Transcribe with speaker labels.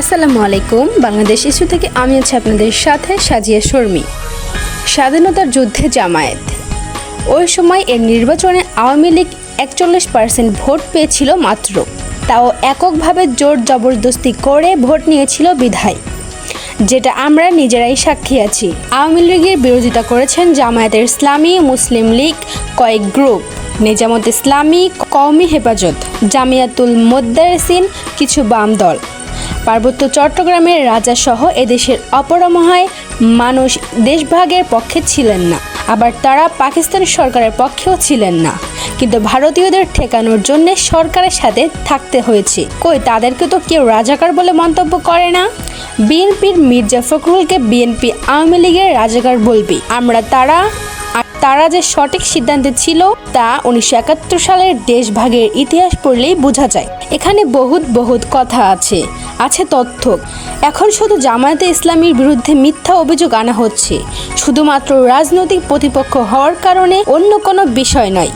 Speaker 1: আসসালামু আলাইকুম, বাংলাদেশ ইস্যু থেকে আমি আছি আপনাদের সাথে সাজিয়া শর্মী। স্বাধীনতার যুদ্ধে জামায়াত। ওই সময় এর নির্বাচনে আওয়ামী লীগ একচল্লিশ পার্সেন্ট ভোট পেয়েছিল মাত্র। তাও এককভাবে জোর জবরদস্তি করে ভোট নিয়েছিল বিধায়। যেটা আমরা নিজেরাই সাক্ষী আছি। আওয়ামী লীগের বিরোধিতা করেছেন জামায়াতের ইসলামী মুসলিম লীগ কয়েক গ্রুপ। নিজামত ইসলামী কওমি হেফাজত, জামিয়াতুল মোদ্দারেসিন কিছু বাম দল। পার্বত্য চট্টগ্রামের রাজাসহ এদেশের অপরমহায় মানুষ দেশভাগের পক্ষে ছিলেন না। আবার তারা পাকিস্তান সরকারের পক্ষেও ছিলেন না। কিন্তু ভারতীয়দের ঠেকানোর জন্য সরকারের সাথে থাকতে হয়েছে। কই, তাদেরকে তো কেউ রাজাকার বলে মন্তব্য করে না? বিএনপির মির্জা ফখরুলকে বিএনপি আওয়ামী লীগের রাজাকার বলবি। আমরা তারা তারা যে সঠিক সিদ্ধান্তে ছিল তা উনিশশো একাত্তর সালের দেশভাগের ইতিহাস পড়লেই বোঝা যায়। এখানে বহুত বহুত কথা আছে আছে তথ্য। এখন শুধু জামায়াতে ইসলামীর বিরুদ্ধে মিথ্যা অভিযোগ আনা হচ্ছে। শুধুমাত্র রাজনৈতিক প্রতিপক্ষ হওয়ার কারণে অন্য কোনো বিষয় নয়।